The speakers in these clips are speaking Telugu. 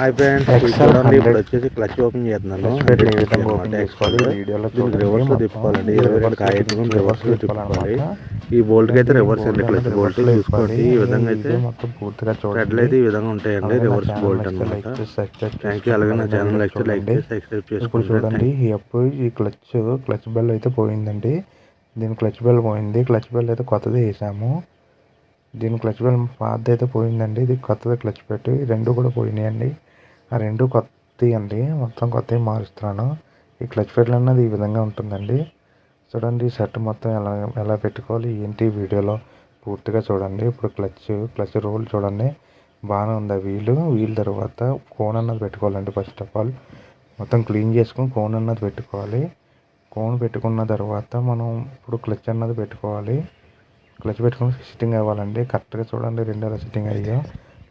హాయ్ ఫ్రెండ్స్ ఇప్పుడు చూడండి ఇప్పుడు వచ్చేసి క్లచ్ ఓపెన్ చేస్తున్నాను. దీనికి తిప్పుకోవాలండి ఇరవై రెండు తిప్పుకోవాలి ఈ బోల్ట్కి అయితే రివర్స్ అండి క్లచ్ బోల్ట్ చూసుకోండి. ఈ విధంగా అయితే మొత్తం పూర్తిగా థ్రెడ్లు అయితే ఈ విధంగా ఉంటాయండి. రివర్స్ బోల్ట్ థ్యాంక్ యూ అలాగే నా ఛానల్ లైక్ లైక్ చేసి సబ్స్క్రైబ్ ఇప్పుడు చేసుకోండి చూడండి ఎప్పుడు ఈ క్లచ్ క్లచ్ బెల్ అయితే పోయిందండి. దీని క్లచ్ బెల్ పోయింది. క్లచ్ బెల్ అయితే కొత్తది వేసాము. దీని క్లచ్ బెల్ పాతది అయితే పోయిందండి. ఇది కొత్తది క్లచ్ పెట్టి. రెండు కూడా పోయినాయండి. ఆ రెండు కొత్తవి అండి మొత్తం కొత్తవి మారుస్తున్నాను. ఈ క్లచ్ పెడల్ అన్నది ఈ విధంగా ఉంటుందండి. చూడండి ఈ షర్ట్ మొత్తం ఎలా ఎలా పెట్టుకోవాలి ఏంటి వీడియోలో? పూర్తిగా చూడండి. ఇప్పుడు క్లచ్ క్లచ్ రోల్ చూడండి. బాగానే ఉంది ఆ వీలు. వీల్ తర్వాత కోన్ అన్నది పెట్టుకోవాలండి ఫస్ట్ ఆఫ్ ఆల్. మొత్తం క్లీన్ చేసుకొని కోన్ అన్నది పెట్టుకోవాలి. కోన్ పెట్టుకున్న తర్వాత మనం ఇప్పుడు క్లచ్ అన్నది పెట్టుకోవాలి. క్లచ్ పెట్టుకుని సిట్టింగ్ అవ్వాలండి. కరెక్ట్గా చూడండి రెండు ఎలా సిట్టింగ్ అయ్యా.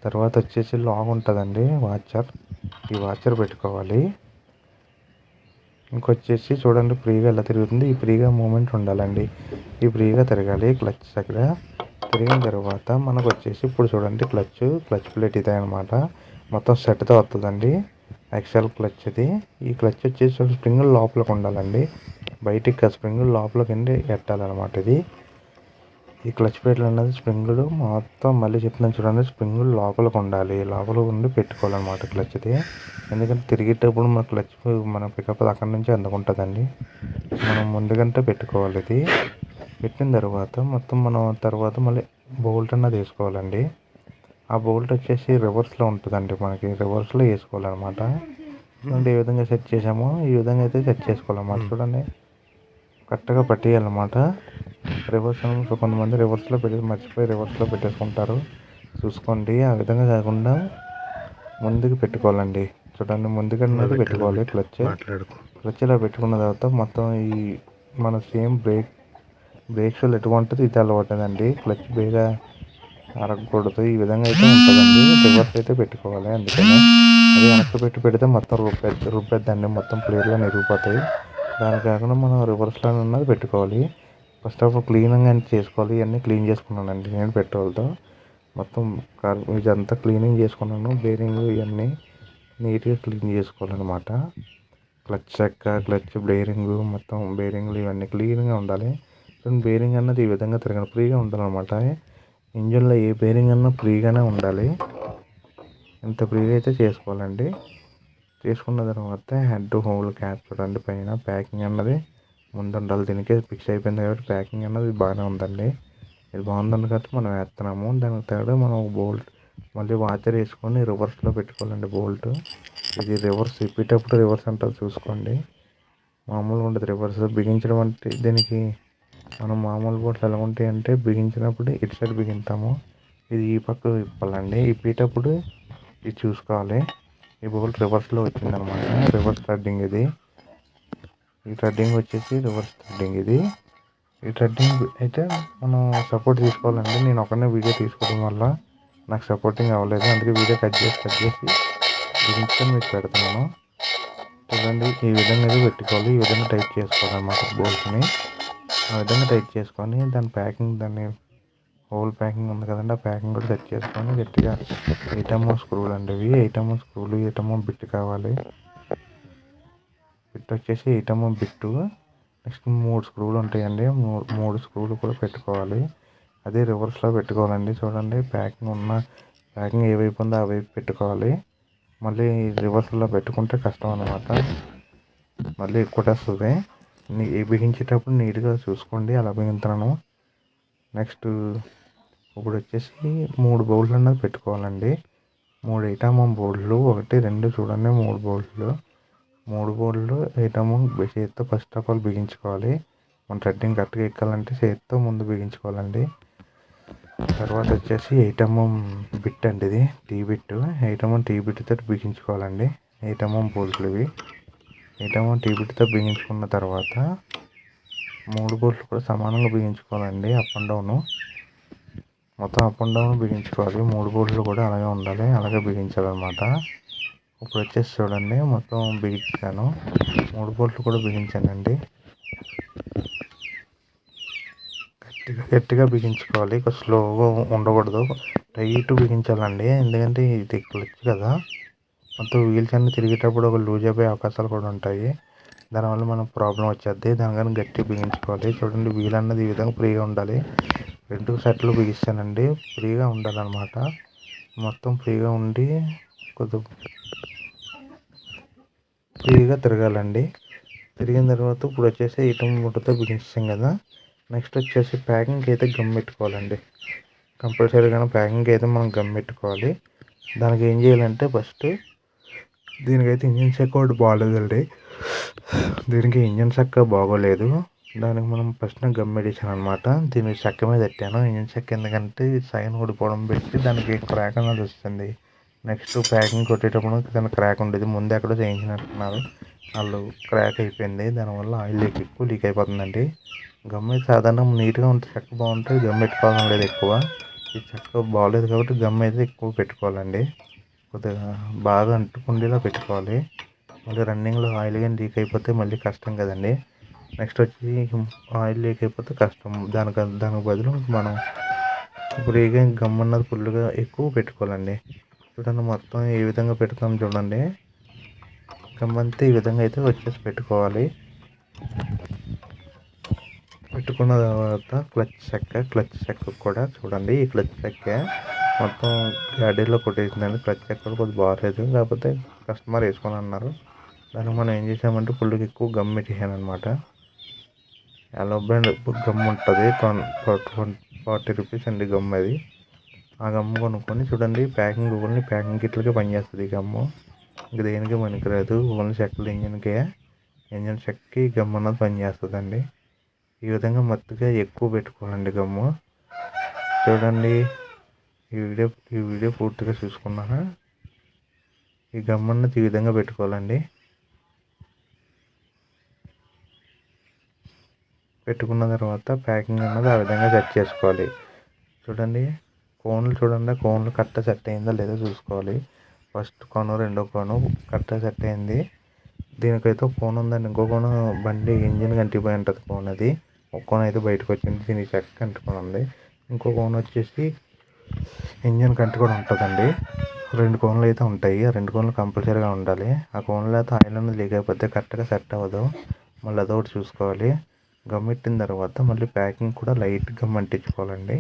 తర్వాత వచ్చేసి లాగ్ ఉంటుందండి వాచర్. ఈ వాచర్ పెట్టుకోవాలి. ఇంకొచ్చేసి చూడండి ఫ్రీగా ఎలా తిరుగుతుంది. ఈ ఫ్రీగా మూమెంట్ ఉండాలండి. ఈ ఫ్రీగా తిరగాలి క్లచ్ దగ్గర. తిరిగిన తర్వాత మనకు వచ్చేసి ఇప్పుడు చూడండి క్లచ్ క్లచ్ ప్లేట్ ఇదే అనమాట మొత్తం సెట్తో వస్తుందండి. ఎక్సెల్ క్లచ్ ఇది. ఈ క్లచ్ వచ్చేసి స్ప్రింగ్ లోపలికి ఉండాలండి. బయటికి స్ప్రింగ్ లోపలికి ఉండి ఎట్టాలన్నమాట ఇది. ఈ క్లచ్ ప్లేట్లు అనేది స్ప్రింగులు మొత్తం మళ్ళీ చెప్తున్నాను చూడండి స్ప్రింగులు లోపలికి ఉండాలి లోపల ఉండి పెట్టుకోవాలన్నమాట క్లచ్ది ఎందుకంటే తిరిగేటప్పుడు మన క్లచ్ మన పికప్ అక్కడి నుంచి అందుకుంటుందండి. మనం ముందుగంటే పెట్టుకోవాలి ఇది. పెట్టిన తర్వాత మొత్తం మనం తర్వాత మళ్ళీ బోల్ట్ అన్నది వేసుకోవాలండి. ఆ బోల్ట్ వచ్చేసి రివర్స్లో ఉంటుందండి మనకి రివర్స్లో వేసుకోవాలన్నమాట. అంటే ఏ విధంగా సెట్ చేసామో ఈ విధంగా అయితే సెట్ చేసుకోవాలన్నమాట. చూడండి. కరెక్ట్గా పట్టేయాలన్నమాట. రివర్స్ సో కొంతమంది రివర్స్లో పెట్టి మర్చిపోయి రివర్స్లో పెట్టేసుకుంటారు. చూసుకోండి. ఆ విధంగా కాకుండా ముందుకు పెట్టుకోవాలండి. చూడండి ముందుగా పెట్టుకోవాలి క్లచ్. క్లచ్ ఇలా పెట్టుకున్న తర్వాత మొత్తం ఈ మన సేమ్ బ్రేక్ బ్రేక్ షూలు ఎటువంటిది ఇది అలవాటండి క్లచ్ బేగా అరగకూడదు. ఈ విధంగా అయితే ఉంటుందండి. రివర్స్ అయితే పెట్టుకోవాలి అందుకని. అది వెనక్కి పెట్టి పెడితే మొత్తం రుబ్బెద్ది రుబ్బెద్దండి మొత్తం ప్లేట్గా నిరిగిపోతాయి దాని కాకుండా మనం రివర్స్లో ఉన్నది పెట్టుకోవాలి. ఫస్ట్ ఆఫ్ ఆల్ క్లీనింగ్ అని చేసుకోవాలి. ఇవన్నీ క్లీన్ చేసుకున్నానండి. నేను పెట్రోల్తో. మొత్తం కార్ ఇదంతా క్లీనింగ్ చేసుకున్నాను. బేరింగ్ ఇవన్నీ నీట్గా క్లీన్ చేసుకోవాలన్నమాట. క్లచ్ చెక్క క్లచ్ బేరింగ్ మొత్తం బేరింగ్లు ఇవన్నీ క్లీన్గా ఉండాలి. బేరింగ్ అన్నది ఈ విధంగా తిరగాలి ఫ్రీగా ఉండాలన్నమాట. ఇంజన్లో ఏ బేరింగ్ అన్నా ఫ్రీగానే ఉండాలి. ఇంత ఫ్రీగా అయితే చేసుకోవాలండి. తీసుకున్న తర్వాత హెడ్ హోల్ క్యాప్ చూడండి పైన ప్యాకింగ్ అన్నది ముందు ఉండాలి దీనికి ఫిక్స్ అయిపోయింది కాబట్టి ప్యాకింగ్ అన్నది బాగానే ఉందండి. ఇది బాగుందని కాబట్టి మనం వేస్తున్నాము. దానికి తగ్గ మనం బోల్ట్ మళ్ళీ వాచర్ వేసుకొని రివర్స్లో పెట్టుకోవాలండి బోల్ట్ ఇది రివర్స్ ఇప్పేటప్పుడు రివర్స్ అంటారు చూసుకోండి. మామూలుగా ఉండదు రివర్స్ బిగించడం అంటే దీనికి మనం మామూలు బోట్లు ఎలా ఉంటాయి అంటే బిగించినప్పుడు ఇటు సైడ్ బిగింతాము. ఇది ఈ పక్క ఇప్పాలండి ఇప్పేటప్పుడు ఇది చూసుకోవాలి. ఈ బోల్ట్ రివర్స్లో వచ్చిందనమాట రివర్స్ థ్రెడ్డింగ్ ఇది. ఈ థ్రెడ్డింగ్ వచ్చేసి రివర్స్ థ్రెడ్డింగ్ ఇది. ఈ థ్రెడ్డింగ్ అయితే మనం సపోర్ట్ తీసుకోవాలండి. నేను ఒకనే వీడియో తీసుకోవడం వల్ల నాకు సపోర్టింగ్ అవ్వలేదు. అందుకే వీడియో కట్ చేసి కట్ చేసి బిగించుకొని మీకు పెడతాను చూడండి ఈ విధంగా అయితే పెట్టుకోవాలి. ఈ విధంగా టైట్ చేసుకోవాలన్నమాట బోల్ట్ని. ఆ విధంగా టైట్ చేసుకొని దాని ప్యాకింగ్ దాన్ని హోల్ ప్యాకింగ్ ఉంది కదండి ఆ ప్యాకింగ్ కూడా సెట్ చేసుకొని గట్టిగా ఎయిటమో స్క్రూలు అండి ఇవి. ఎయిటమో స్క్రూలు ఎయిటమో బిట్ కావాలి. బిట్ వచ్చేసి ఎయిటమో బిట్టు. నెక్స్ట్ మూడు స్క్రూలు ఉంటాయండి. మూడు మూడు స్క్రూలు కూడా పెట్టుకోవాలి. అదే రివర్స్లో పెట్టుకోవాలండి. చూడండి ప్యాకింగ్ ఉన్న ప్యాకింగ్ ఏ వైపు ఉందో ఆ వైపు పెట్టుకోవాలి. మళ్ళీ రివర్స్లో పెట్టుకుంటే కష్టం అనమాట మళ్ళీ కొట్టేస్తుంది నీ బిగించేటప్పుడు నీట్గా చూసుకోండి. అలా బిగించుతున్నాను నెక్స్ట్ ఇప్పుడు వచ్చేసి మూడు బౌల్లు అన్నది పెట్టుకోవాలండి. మూడు ఐటమం బౌల్లు ఒకటి రెండు చూడండి మూడు బౌల్లు మూడు బౌల్లు ఐటమ్ చేతితో ఫస్ట్ ఆఫ్ ఆల్ బిగించుకోవాలి. మన థ్రెడ్డింగ్ కరెక్ట్గా ఎక్కాలంటే చేతితో ముందు బిగించుకోవాలండి. తర్వాత వచ్చేసి ఐటమం బిట్ అండి ఇది టీ బిట్. ఐటమం టీ బిట్తో బిగించుకోవాలండి. ఐటమం బోల్ట్లు ఇవి. ఐటమం టీ బిట్తో బిగించుకున్న తర్వాత మూడు బోల్ట్లు కూడా సమానంగా బిగించుకోవాలండి అప్ అండ్ డౌను మొత్తం అప్ అండ్ డౌన్ బిగించుకోవాలి. మూడు బోల్ట్లు కూడా అలాగే ఉండాలి. అలాగే బిగించాలన్నమాట. ఇప్పుడు వచ్చేసి చూడండి మొత్తం బిగించాను. మూడు బోట్లు కూడా బిగించానండి. గట్టిగా గట్టిగా బిగించుకోవాలి. ఇక స్లోగా ఉండకూడదు. టైట్ బిగించాలండి. ఎందుకంటే ఇది క్లచ్ కదా. మొత్తం వీల్స్ అన్ని తిరిగేటప్పుడు ఒక లూజ్ అయిపోయే అవకాశాలు కూడా ఉంటాయి. దానివల్ల మనం ప్రాబ్లం వచ్చేది దానికని గట్టి బిగించుకోవాలి. చూడండి వీల్ అన్నది ఈ విధంగా ఫ్రీగా ఉండాలి. రెండు సెట్లు బిగిస్తానండి. ఫ్రీగా ఉండాలన్నమాట. మొత్తం ఫ్రీగా ఉండి కొద్ది ఫ్రీగా తిరగాలండి. తిరిగిన తర్వాత ఇప్పుడు వచ్చేసి ఇటం ముట్టతో బిగించాం కదా. నెక్స్ట్ వచ్చేసి ప్యాకింగ్ అయితే గమ్ పెట్టుకోవాలండి. కంపల్సరీగా ప్యాకింగ్ అయితే మనం గమ్ పెట్టుకోవాలి. దానికి ఏం చేయాలంటే ఫస్ట్ దీనికైతే ఇంజిన్ చెక్ ఒకటి బాగాలేదండి. దీనికి ఇంజిన్ చెక్క బాగోలేదు. దానికి మనం ఫస్ట్ గమ్ పెట్టించాను అనమాట దీన్ని చెక్క మీద పెట్టాను. ఏం చెక్క? ఎందుకంటే సైన్ ఊడిపోవడం పెట్టి దానికి క్రాక్ అనేది వస్తుంది. నెక్స్ట్ ప్యాకింగ్ కొట్టేటప్పుడు దాని క్రాక్ ఉండేది. ముందు ఎక్కడో చేయించినట్టున్నారు. వాళ్ళు క్రాక్ అయిపోయింది. దానివల్ల ఆయిల్ లీక్ ఎక్కువ లీక్ అయిపోతుందండి. గమ్ అయితే సాధారణంగా నీట్గా ఉంటే చెక్క బాగుంటుంది గమ్ పెట్టుకోవడం లేదు ఎక్కువ. ఈ చెక్క బాగలేదు కాబట్టి గమ్ అయితే ఎక్కువ పెట్టుకోవాలండి. కొద్దిగా బాగా అంటుకుండేలా పెట్టుకోవాలి. మళ్ళీ రన్నింగ్లో ఆయిల్ కానీ లీక్ అయిపోతే మళ్ళీ కష్టం కదండి. నెక్స్ట్ వచ్చి ఆయిల్ లీక్ అయిపోతే కష్టం. దానికి దానికి బదులు మనం ఫ్రీగా గమ్ అన్నది ఫుల్గా ఎక్కువ పెట్టుకోవాలండి. చూడండి మొత్తం ఏ విధంగా పెడతాం చూడండి. గమ్ అంతా ఈ విధంగా అయితే వచ్చేసి పెట్టుకోవాలి. పెట్టుకున్న తర్వాత క్లచ్ చెక్క క్లచ్ చెక్క కూడా చూడండి. ఈ క్లచ్ చెక్క మొత్తం గాడీలో కొట్టేసిందండి. క్లచ్ చెక్క కూడా కొద్దిగా బాగాలేదు. కాకపోతే కస్టమర్ వేసుకొని అన్నారు దానికి మనం ఏం చేసామంటే ఫుల్గా ఎక్కువ గమ్ పెట్టేసాను అనమాట యాలో బ్రాండ్ గమ్ ఉంటుంది. ఫార్టీ రూపీస్ అండి గమ్ అది. ఆ గమ్ కొనుక్కొని చూడండి ప్యాకింగ్ ఓన్లీ ప్యాకింగ్ కిట్లకే పనిచేస్తుంది ఈ గమ్ము ఇంక దేనికి పనికిరాదు. ఓన్లీ చెక్కలు ఇంజిన్కే. ఇంజిన్ చెక్కి గమ్ అన్నది పనిచేస్తుందండి. ఈ విధంగా మత్తుగా ఎక్కువ పెట్టుకోవాలండి గమ్ము చూడండి ఈ వీడియో ఈ వీడియో పూర్తిగా చూసుకున్నాను? ఈ గమ్ అన్నది ఈ విధంగా పెట్టుకోవాలండి. పెట్టుకున్న తర్వాత ప్యాకింగ్ అన్నది ఆ విధంగా సెట్ చేసుకోవాలి. చూడండి కోన్లు చూడండి కోన్లు కరెక్ట్గా సెట్ అయిందా లేదో చూసుకోవాలి. ఫస్ట్ కోను రెండో కోను కరెక్ట్గా సెట్ అయింది. దీనికైతే ఫోన్ కోన్ ఉందండి ఇంకో కోను బండి ఇంజిన్ కంటిపోయి ఉంటుంది కోన్ అది. ఒక కోన్ అయితే బయటకు వచ్చింది దీనికి చెక్క కంటుకొని ఉంది. ఇంకో కోన్ వచ్చేసి ఇంజిన్ కంటుకొని కూడా ఉంటుందండి. రెండు కోన్లు అయితే ఉంటాయి ఆ రెండు కోన్లు కంపల్సరీగా ఉండాలి. ఆ కోన్లో అయితే ఆయిల్ అనేది లీక్ అయిపోతే కరెక్ట్గా సెట్ అవ్వదు. మళ్ళీ అదొకటి చూసుకోవాలి. గమ్మెట్టిన తర్వాత మళ్ళీ ప్యాకింగ్ కూడా లైట్ గమ్ అంటించుకోవాలండి.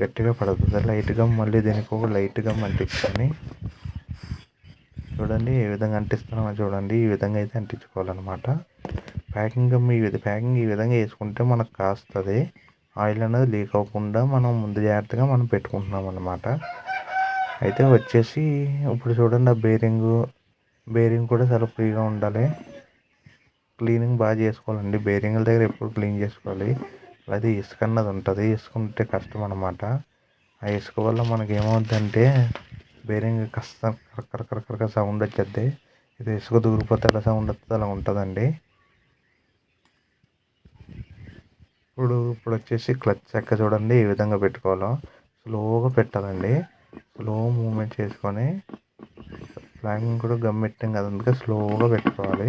గట్టిగా పడుతుంది లైట్ గమ్ మళ్ళీ దీనికి ఒక లైట్ గమ్ అంటించుకొని చూడండి ఏ విధంగా అంటిస్తున్నామో చూడండి. ఈ విధంగా అయితే అంటించుకోవాలన్నమాట. ప్యాకింగ్ గమ్ ఈ విధ ప్యాకింగ్ ఈ విధంగా వేసుకుంటే మనకు కాస్తుంది. ఆయిల్ అనేది లీక్ అవ్వకుండా మనం ముందు జాగ్రత్తగా మనం పెట్టుకుంటున్నాం అన్నమాట. అయితే వచ్చేసి ఇప్పుడు చూడండి ఆ బేరింగ్. బేరింగ్ కూడా చాలా ఫ్రీగా ఉండాలి. క్లీనింగ్ బాగా చేసుకోవాలండి. బేరింగ్ల దగ్గర ఎప్పుడు క్లీన్ చేసుకోవాలి. అది ఇసుక అన్నది ఉంటుంది. ఇసుక ఉంటే కష్టం అనమాట ఆ ఇసుక వల్ల మనకి ఏమవుతుందంటే బేరింగ్ కాస్త కరకర సౌండ్ వచ్చేది ఇది ఇసుక దూరిపోతే ఎలా సౌండ్ వస్తుంది అలా ఉంటుందండి. ఇప్పుడు ఇప్పుడు వచ్చేసి క్లచ్ చెక్క చూడండి. ఏ విధంగా పెట్టుకోవాలో. స్లోగా పెట్టాలండి. స్లో మూమెంట్ చేసుకొని ఫ్లాగింగ్ కూడా గమ్ పెట్టాం కదా అందుకే స్లోగా పెట్టుకోవాలి.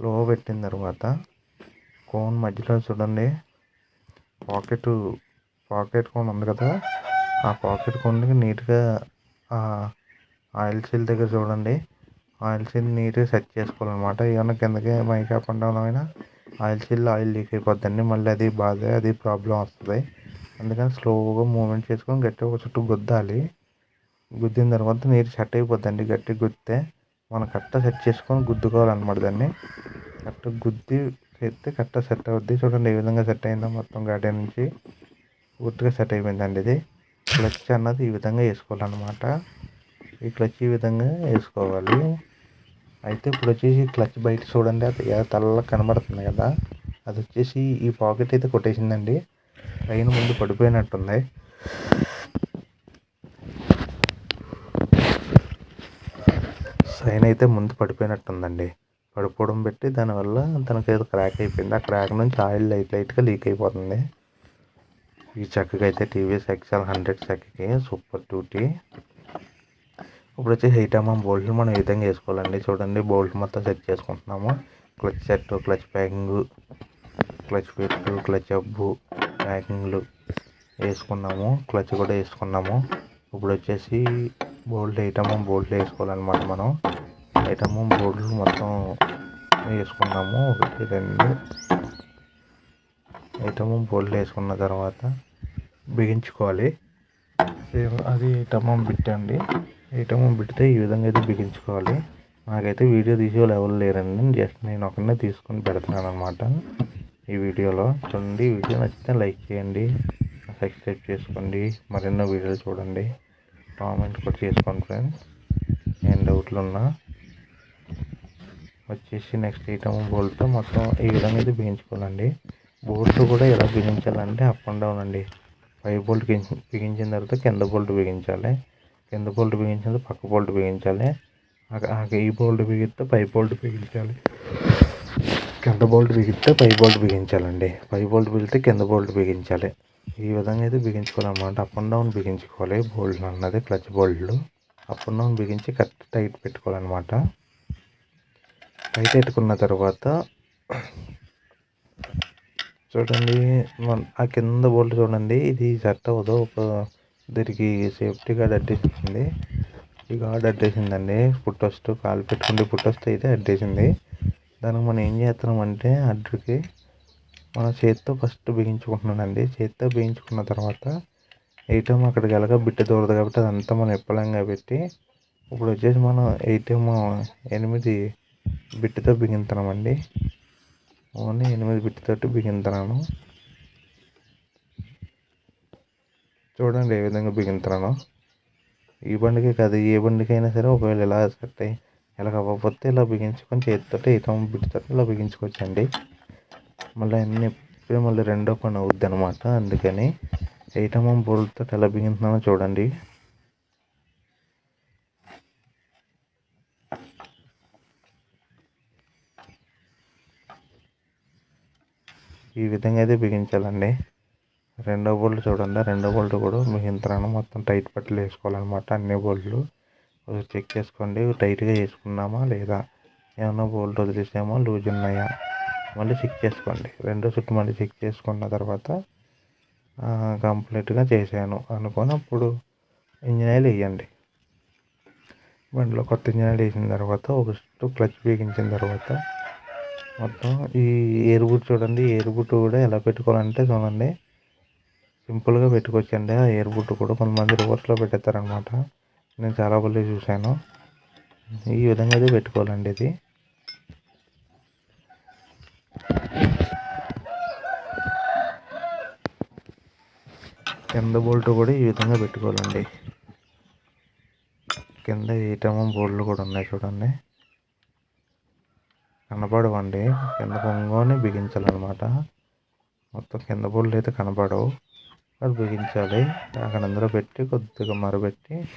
లో పెట్టిన తర్వాత కోన్ మధ్యలో చూడండి. పాకెట్ పాకెట్ కోన్ ఉంది కదా. ఆ పాకెట్ కోన్కి నీట్గా ఆయిల్ సీల్ దగ్గర చూడండి. ఆయిల్ సీల్ నీట్గా సెట్ చేసుకోవాలన్నమాట. ఏమైనా కిందకి మైక్ అప్ అండ్ డౌన్ అయినా ఆయిల్ సీల్ ఆయిల్ లీక్ అయిపోద్దండి. మళ్ళీ అది బాధ అది ప్రాబ్లం వస్తుంది. అందుకని స్లోగా మూమెంట్ చేసుకొని గట్టిగా ఒక చుట్టూ గుద్దాలి. గుద్దిన తర్వాత నీరు సెట్ అయిపోద్దండి గట్టి గుద్దితే మనం కరెక్ట్గా సెట్ చేసుకొని గుద్దుకోవాలన్నమాట దాన్ని. కట్ట గుద్ది చేస్తే కట్ట సెట్ అవుద్ది. చూడండి ఏ విధంగా సెట్ అయిందో మొత్తం గార్డెన్ నుంచి పూర్తిగా సెట్ అయిపోయిందండి ఇది. క్లచ్ అన్నది ఈ విధంగా వేసుకోవాలన్నమాట. ఈ క్లచ్ ఈ విధంగా వేసుకోవాలి. అయితే ఇప్పుడు వచ్చేసి క్లచ్ బయట చూడండి అది తల్ల కనబడుతుంది కదా. అది వచ్చేసి ఈ పాకెట్ అయితే కొట్టేసిందండి. ట్రైన్ ముందు పడిపోయినట్టుంది. సైన్ అయితే ముందు పడిపోయినట్టుందండి. పడిపోవడం పెట్టి దానివల్ల తనకి ఏదో క్రాక్ అయిపోయింది. ఆ క్రాక్ నుంచి ఆయిల్ లైట్ లైట్గా లీక్ అయిపోతుంది. ఈ చక్కగా అయితే టీవీఎస్ ఎక్సెల్ హండ్రెడ్ చక్కకి సూపర్ డ్యూటీ ఇప్పుడు వచ్చి హైట్ అమ్మ బోల్ట్లు మనం ఈ విధంగా వేసుకోవాలండి? చూడండి బోల్ట్ మొత్తం సెట్ చేసుకుంటున్నాము. Clutch set clutch packing clutch పెట్టు క్లచ్ అబ్బు ప్యాకింగ్లు వేసుకున్నాము. క్లచ్ కూడా వేసుకున్నాము. ఇప్పుడు వచ్చేసి బోల్ట్ ఐటమ్ బోల్డ్ వేసుకోవాలన్నమాట మనం. ఐటమ్ బోల్ట్లు మొత్తం వేసుకున్నాము. ఒకటి రెండు. ఐటమ్ బోల్డ్ వేసుకున్న తర్వాత బిగించుకోవాలి. సేమ్ అది ఐటమ్ బిట్టండి ఐటమ్ ఈ విధంగా అయితే బిగించుకోవాలి. నాకైతే వీడియో తీసే వాళ్ళు ఎవరు లేరండి జస్ట్ నేను ఒకనే తీసుకొని పెడతాను అనమాట ఈ వీడియోలో. చూడండి వీడియో నచ్చితే లైక్ చేయండి సబ్స్క్రైబ్ చేసుకోండి. మరెన్నో వీడియోలు చూడండి. కామెంట్ కూడా చేసుకోండి ఫ్రెండ్స్ ఏం డౌట్లు ఉన్నా. వచ్చేసి నెక్స్ట్ ఐటమ్ బోల్ట్ మొత్తం ఈ విధంగా అయితే బిగించుకోవాలండి. బోల్ట్ కూడా ఎలా బిగించాలంటే అప్ అండ్ డౌన్ అండి. పై బోల్ట్ బిగించిన తర్వాత కింద బోల్ట్ బిగించాలి. కింద బోల్ట్ బిగించిన తర్వాత పక్క బోల్ట్ బిగించాలి. ఆ- ఈ బోల్ట్ బిగిస్తే పై బోల్ట్ బిగించాలి. కింద బోల్ట్ బిగిస్తే పై బోల్ట్ బిగించాలండి. పై బోల్ట్ బిగితే కింద బోల్ట్ బిగించాలి. ఈ విధంగా అయితే బిగించుకోవాలన్నమాట. అప్ అండ్ డౌన్ బిగించుకోవాలి. బోల్ట్ అన్నది క్లచ్ బోల్ట్లు అప్ అండ్ డౌన్ బిగించి కరెక్ట్ టైట్ పెట్టుకోవాలన్నమాట. టైట్ పెట్టుకున్న తర్వాత చూడండి ఆ కింద బోల్ట్ చూడండి ఇది సెట్ అవ్వదు. ఒక దీనికి సేఫ్టీ గార్డ్ అడ్డేసింది. ఈ గార్డ్ అడ్డేసిందండి. పుట్టొస్ట్ కాలు పెట్టుకుంటే పుట్టొస్ట్ అయితే అడ్డేసింది. దానికి మనం ఏం చేస్తున్నామంటే అడ్డుకి మనం చేత్తో ఫస్ట్ బిగించుకుంటున్నానండి. చేత్తో బిగించుకున్న తర్వాత ఎయిటమ్ అక్కడికి వెళ్ళగా బిట్ట దూరదు కాబట్టి అదంతా మనం ఎప్పలంగా పెట్టి ఇప్పుడు వచ్చేసి మనం ఎయిటమ్ ఎనిమిది బిట్టుతో బిగింతున్నామండి. ఓన్లీ ఎనిమిది బిట్టుతోటి బిగింతున్నాను. చూడండి ఏ విధంగా బిగింతున్నాను. ఈ బండికే కాదు ఏ బండికైనా సరే ఒకవేళ ఇలా సెట్ అయ్యి ఇలా అవ్వకపోతే ఇలా బిగించుకొని చేతితో ఐటమ్ బిట్టుతో ఇలా బిగించుకోవచ్చండి. మళ్ళీ అన్ని ఇప్పుడే మళ్ళీ రెండో పని అవుద్ది అనమాట అందుకని ఐటమ్ బోల్ట్తో ఎలా బిగించుతున్నానో చూడండి. ఈ విధంగా అయితే బిగించాలండి. రెండో బోల్ట్ చూడండి. రెండో బోల్ట్ కూడా బిగించుతున్నాను మొత్తం టైట్ పట్టలు వేసుకోవాలన్నమాట. అన్ని బోల్ట్లు చెక్ చేసుకోండి. టైట్గా వేసుకున్నామా లేదా? ఏమన్నా బోల్ట్ వదిలేసామా? లూజ్ ఉన్నాయా? మళ్ళీ చెక్ చేసుకోండి. రెండో చుట్టు మళ్ళీ చెక్ చేసుకున్న తర్వాత కంప్లీట్గా చేశాను అనుకొని అప్పుడు ఇంజిన్ ఆయిల్ వేయండి. బండిలో కొత్త ఇంజిన్ ఆయిల్ వేసిన తర్వాత ఒక చుట్టూ క్లచ్ బిగించిన తర్వాత మొత్తం ఈ ఎయిర్ చూడండి. ఎయిర్ కూడా ఎలా పెట్టుకోవాలంటే చూడండి. సింపుల్గా పెట్టుకోవచ్చండి. ఆ ఎయిర్ కూడా కొంతమంది రివర్స్లో పెట్టేస్తారనమాట నేను చాలా బళ్ళు చూశాను. ఈ విధంగా అయితే పెట్టుకోవాలండి ఇది. కింద బోల్ట్ కూడా ఈ విధంగా పెట్టుకోవాలండి. కింద ఏటమో బోల్ట్లు కూడా ఉన్నాయి చూడండి. కనపడవండి. కింద పొంగని బిగించాలన్నమాట. మొత్తం కింద బోల్ట్లు అయితే కనపడవు. అది బిగించాలి. అక్కడ అందులో పెట్టి కొద్దిగా మరబెట్టి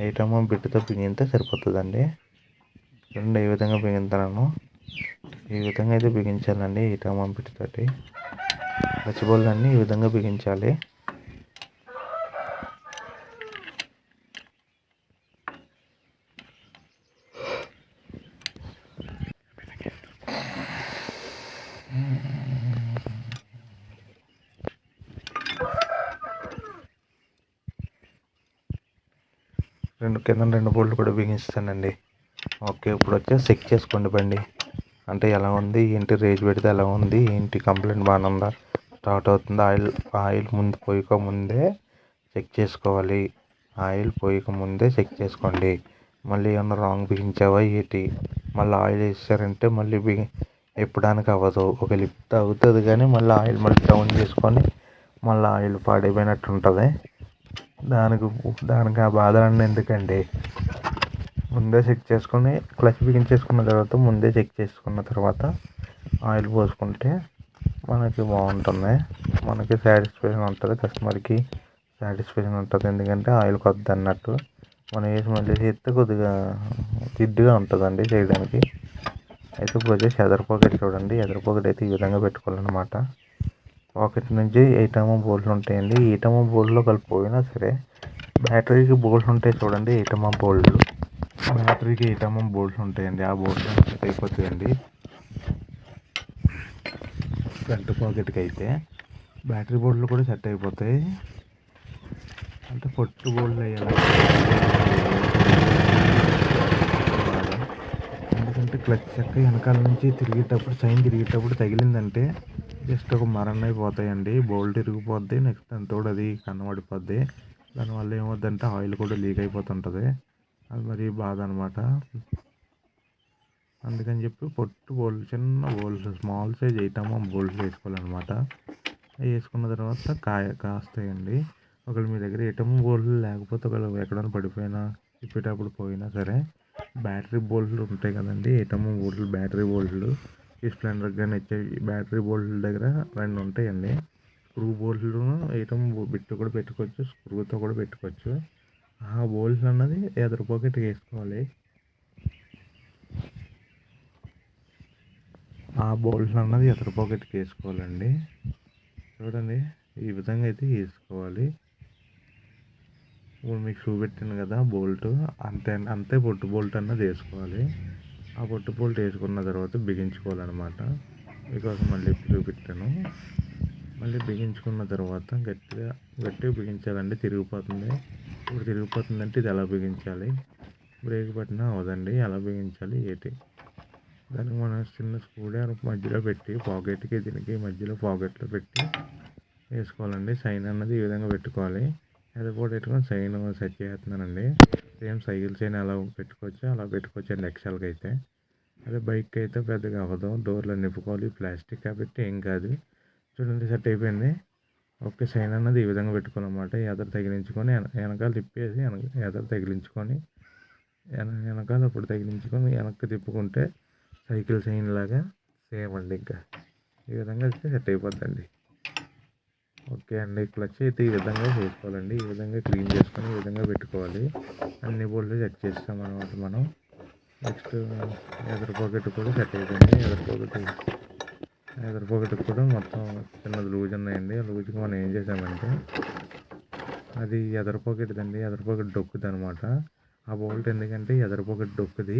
ఐటమ్ బిడ్డతో బిగింతే సరిపోతుందండి. రెండు ఈ విధంగా బిగించాను ఈ విధంగా అయితే బిగించాలండి ఐటమ్ బిడ్డతోటి. పచ్చిబోళ్ళన్నీ ఈ విధంగా బిగించాలి. రెండు కింద రెండు బోల్ట్లు కూడా బిగిస్తానండి ఓకే ఇప్పుడు వచ్చేసి చెక్ చేసుకోండి బండి. అంటే ఎలా ఉంది? ఏంటి రేజ్ పెడితే ఎలా ఉంది? ఏంటి కంప్లైంట్ బాగానే ఉందా? స్టార్ట్ అవుతుందా? ఆయిల్ ఆయిల్ ముందు పోయకముందే చెక్ చేసుకోవాలి. ఆయిల్ పోయకముందే చెక్ చేసుకోండి. మళ్ళీ ఏమన్నా రాంగ్ బిగించావా ఏంటి? మళ్ళీ ఆయిల్ వేసారంటే మళ్ళీ బిగి ఎప్పడానికి అవ్వదు. ఒక లిఫ్ట్ అవుతుంది కానీ మళ్ళీ ఆయిల్ మళ్ళీ డౌన్ చేసుకొని మళ్ళీ ఆయిల్ పాడైపోయినట్టు ఉంటుంది దానికి దానికి ఆ బాధలన్నీ ఎందుకండి ముందే చెక్ చేసుకుని క్లచ్ బిగించేసుకున్న తర్వాత ముందే చెక్ చేసుకున్న తర్వాత ఆయిల్ పోసుకుంటే మనకి బాగుంటుంది. మనకి సాటిస్ఫాక్షన్ ఉంటుంది కస్టమర్కి సాటిస్ఫాక్షన్ ఉంటుంది. ఎందుకంటే ఆయిల్ కొద్ది అన్నట్టు మనం వేసి మళ్ళీ చేస్తే కొద్దిగా జిడ్డుగా ఉంటుందండి చేయడానికి. అయితే ఇప్పుడు వచ్చేసి పాకెట్ చూడండి. ఎదర్ పాకెట్ అయితే ఈ విధంగా పెట్టుకోవాలన్నమాట. పాకెట్ నుంచి ఎయిటేమో బోల్ట్లు ఉంటాయండి. ఏటీఎం బోల్డ్లో కలిపి కలిపిపోయినా సరే బ్యాటరీకి బోల్ట్లు ఉంటాయి చూడండి ఎయిటేమో బోల్డ్లు బ్యాటరీకి ఎయిటేమో బోల్డ్స్ ఉంటాయండి. ఆ బోల్ట్లు అయిపోతాయండి ఫ్రంట్ పాకెట్కి అయితే బ్యాటరీ బోర్డులు కూడా సెట్ అయిపోతాయి. అంటే పొట్టు బోర్డులు వేయాలి ఎందుకంటే క్లచ్ చక్క వెనకాల నుంచి తిరిగేటప్పుడు సైన్ తిరిగేటప్పుడు తగిలిందంటే జస్ట్ ఒక మరణ అయిపోతాయండి. బోల్ట్ ఇరిగిపోద్ది నెక్స్ట్ దాంతో అది కన్నబడిపోద్ది దానివల్ల ఏమవుద్దంటే ఆయిల్ కూడా లీక్ అయిపోతుంటుంది. అది మరి బాధ అనమాట అందుకని చెప్పి పొట్టు బోల్ట్ చిన్న bolts small size item bolts వేసుకోవాలన్నమాట. అవి వేసుకున్న తర్వాత కాయ కాస్తాయండి. ఒకవేళ మీ దగ్గర ఐటమ్ బోల్ట్లు లేకపోతే ఒకవేళ ఎక్కడైనా పడిపోయినా తిప్పేటప్పుడు పోయినా సరే బ్యాటరీ బోల్ట్లు ఉంటాయి కదండి. ఐటమ్ బోల్ట్లు బ్యాటరీ బోల్ట్లు ఈ స్ప్లెండర్ కానీ వచ్చే బ్యాటరీ బోల్ట్ల దగ్గర రెండు ఉంటాయండి. స్క్రూ బోల్ట్లు ఐటమ్ బిట్టు కూడా పెట్టుకోవచ్చు స్క్రూతో కూడా పెట్టుకోవచ్చు. ఆ బోల్ట్ అన్నది ఎదురు పాకెట్ వేసుకోవాలి. ఆ బోల్ట్ అన్నది ఎదురు పాకెట్కి వేసుకోవాలండి. చూడండి ఈ విధంగా అయితే వేసుకోవాలి. ఇప్పుడు మీకు చూపెట్టాను కదా బోల్ట్ అంతే అంతే పొట్టు బోల్ట్ అన్నది వేసుకోవాలి. ఆ పొట్టు బోల్ట్ వేసుకున్న తర్వాత బిగించుకోవాలన్నమాట. బికాస్ మళ్ళీ చూపెట్టాను మళ్ళీ బిగించుకున్న తర్వాత గట్టిగా గట్టిగా బిగించాలండి తిరిగిపోతుంది. ఇప్పుడు తిరిగిపోతుందంటే ఇది ఎలా బిగించాలి? బ్రేక్ పట్టినా అవదండి. ఎలా బిగించాలి? ఏంటి? దానికి మనం చిన్న స్క్రూ మధ్యలో పెట్టి పాకెట్కి దీనికి మధ్యలో పాకెట్లో పెట్టి వేసుకోవాలండి. సైన్ అన్నది ఈ విధంగా పెట్టుకోవాలి. అది కూడా పెట్టుకొని సైన్ సెట్ చేస్తున్నానండి. సేమ్ సైకిల్ చైన్ ఎలా పెట్టుకోవచ్చు అలా పెట్టుకోవచ్చు అండి ఎక్సెల్కి అయితే. అదే బైక్ అయితే పెద్దగా అవ్వదు. డోర్లు నింపుకోవాలి ప్లాస్టిక్ కాబట్టి ఏం కాదు. చూడండి సెట్ అయిపోయింది. ఓకే సైన్ అన్నది ఈ విధంగా పెట్టుకోవాలన్నమాట ఎదర తగిలించుకొని వెనకాల తిప్పేసి వెనక ఎదర తగిలించుకొని వెనకాల అప్పుడు తగిలించుకొని వెనక్కి తిప్పుకుంటే సైకిల్ సైన్ లాగా సేమ్ అండి ఇంకా. ఈ విధంగా అయితే సెట్ అయిపోద్దండి. ఓకే అండి. క్లచ్ అయితే ఈ విధంగా చేసుకోవాలండి. ఈ విధంగా క్లీన్ చేసుకొని ఈ విధంగా పెట్టుకోవాలి. అన్ని బోల్డ్లు చెక్ చేస్తాం అనమాట మనం. నెక్స్ట్ ఎదురు పాకెట్ కూడా సెట్ అయిపోయింది. ఎదురు పాకెట్ ఎదురు పాకెట్ కూడా మొత్తం చిన్నది లూజ్ ఉన్నాయండి లూజ్కి మనం ఏం చేసామంటే అది ఎదర పాకెట్ అండి ఎదర పాకెట్ డొక్కుది అనమాట ఆ బోల్ట్ ఎందుకంటే ఎదర పాకెట్ డొక్కుది.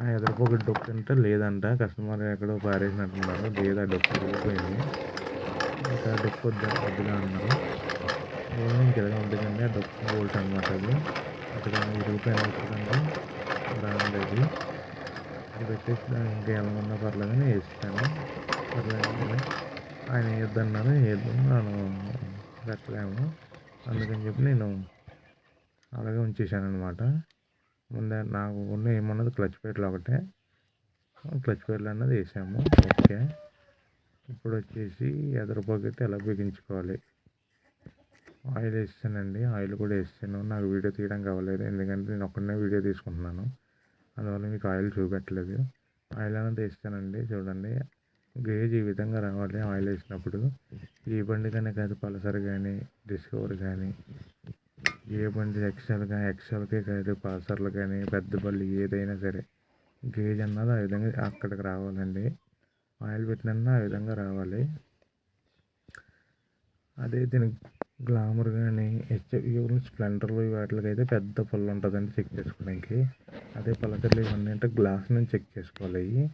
ఆ ఎదురు పాకెట్ డొక్కు అంటే లేదంట. కస్టమర్ ఎక్కడో పారేసినట్టున్నారు. లేదా డొక్కు పోయింది ఇంకా డొక్కు వద్ద వద్దుగా అన్నారు. నేను ఉంటుందండి ఆ డొక్కు బోల్ట్ అనమాట అది. అక్కడ ఇరిగిపోయిన అవుతుందండి రాండి అది పెట్టేసి ఇంకా ఏమన్నా పర్లేదని వేసాను పర్లేదు ఆయన వేద్దన్నాను వేద్దాం నేను పెట్టలేము. అందుకని చెప్పి నేను అలాగే ఉంచేసాను అనమాట ముందే నాకు ఉన్న ఏమన్నది క్లచ్ ప్లేట్లు ఒకటే. క్లచ్ ప్లేట్లు అన్నది వేసాము. ఓకే. ఇప్పుడు వచ్చేసి ఎదర ఎలా బిగించుకోవాలి? ఆయిల్ వేసానండి. ఆయిల్ కూడా వేసాను. నాకు వీడియో తీయడం కావలేదు. ఎందుకంటే నేను ఒక్కడనే వీడియో తీసుకుంటున్నాను. అందువల్ల మీకు ఆయిల్ చూపెట్టలేదు. ఆయిల్ అనేది ఇస్తానండి చూడండి. గేజ్ ఈ విధంగా రావాలి ఆయిల్ వేసినప్పుడు. ఏ కానీ కాదు పల్సర్ కానీ డిస్కవర్ కానీ ఏ బండి ఎక్సెల్ కానీ ఎక్సెల్కే కాదు పల్సర్లు కానీ పెద్ద బళ్ళు ఏదైనా సరే గేజ్ అన్నది ఆ విధంగా అక్కడికి రావాలండి. ఆయిల్ పెట్టిన ఆ విధంగా రావాలి. అదే దీనికి గ్లామర్ కానీ హెచ్ఎఫ్ స్ప్లెండర్లు వాటికి అయితే పెద్ద పుల్ల ఉంటుందండి చెక్ చేసుకోవడానికి. అదే పలకర్లు ఇవన్నీ అంటే గ్లాస్ నుంచి చెక్ చేసుకోవాలి. అవి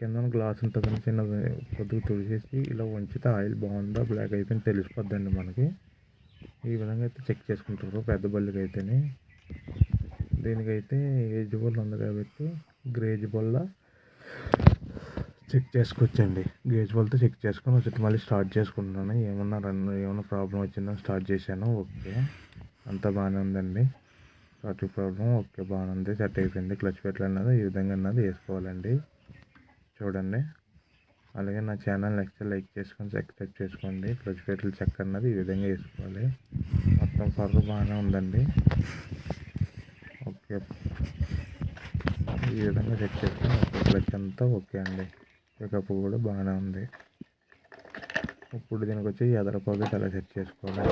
కింద గ్లాస్ ఉంటుందని చిన్నది కొద్దిగా తుడిచేసి ఇలా ఉంచితే ఆయిల్ బాగుందా బ్లాక్ అయిపోయింది తెలిసిపోద్దండి మనకి. ఈ విధంగా అయితే చెక్ చేసుకుంటారు పెద్ద బళ్ళకి అయితేనే దీనికైతే ఏజ్ బొల్ల ఉంది కాబట్టి గ్రేజ్ బొల్ల చెక్ చేసుకోవచ్చండి గేజ్ బోల్తో చెక్ చేసుకొని వచ్చి మళ్ళీ స్టార్ట్ చేసుకుంటున్నాను. ఏమన్నా రన్ ఏమన్నా ప్రాబ్లం వచ్చిందో స్టార్ట్ చేశాను. ఓకే. అంతా బాగానే ఉందండి. స్టార్ట్ ప్రాబ్లం ఓకే బాగానే ఉంది. సెట్ అయిపోయింది. క్లచ్ పెట్లు అన్నది ఈ విధంగా అన్నది వేసుకోవాలండి. చూడండి. అలాగే నా ఛానల్ నెక్స్ట్ లైక్ చేసుకొని సబ్స్క్రైబ్ చేసుకోండి. క్లచ్ పెట్లు చెక్ అన్నది ఈ విధంగా వేసుకోవాలి. మొత్తం ఫర్ బాగానే ఉందండి. ఓకే. ఈ విధంగా చెక్ చేసుకొని క్లచ్ అంతా ఓకే అండి. పికప్ కూడా బాగానే ఉంది. ఇప్పుడు దీనికి వచ్చి ఎదర పాకెట్ అలా సెట్ చేసుకోవాలి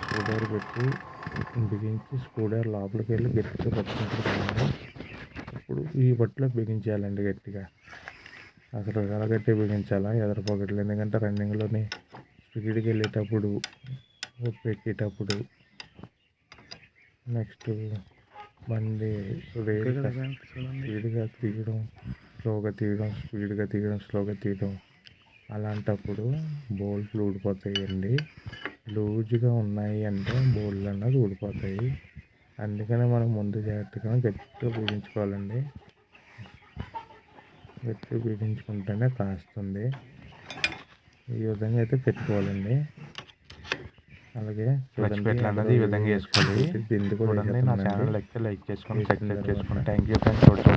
స్క్రూడ్రైవర్ పెట్టి బిగించి స్క్రూడ్రైవర్ లోపలికి వెళ్ళి గట్టిగా పట్టుకుంటున్నాను ఇప్పుడు ఈ బొట్టులో బిగించాలండి గట్టిగా. అసలు ఎలా గట్టి బిగించాలా ఎదర పొగట్లు ఎందుకంటే రన్నింగ్లోని స్పీడ్కి వెళ్ళేటప్పుడు ఉప్పు ఎక్కేటప్పుడు నెక్స్ట్ బండి స్పీడ్గా తీయడం స్లోగా తీయడం స్పీడ్గా తీయడం స్లోగా తీయడం అలాంటప్పుడు బోల్ట్లు ఊడిపోతాయండి. లూజ్గా ఉన్నాయి అంటే బోల్ట్లు అన్నది ఊడిపోతాయి. అందుకనే మనం ముందు జాగ్రత్తగా గట్టిగా బిగించుకోవాలండి. గట్టిగా బిగించుకుంటేనే కాస్తుంది ఈ విధంగా అయితే పెట్టుకోవాలండి అలాగే క్లచ్ పెట్లు అన్నది ఈ విధంగా వేసుకోవాలి. బిందు కూడా నా. ఛానల్ అయితే లైక్ చేసుకొని సబ్స్క్రైబ్ చేసుకొని థ్యాంక్ యూ ఫ్రెండ్స్ చూడండి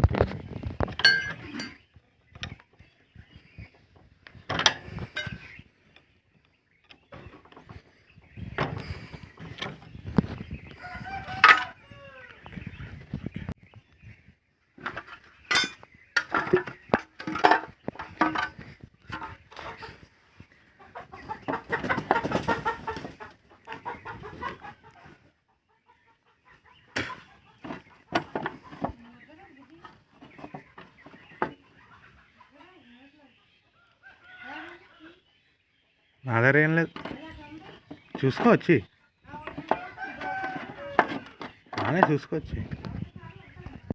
నా దగ్గర ఏం లేదు. చూసుకోవచ్చి నానే చూసుకోవచ్చి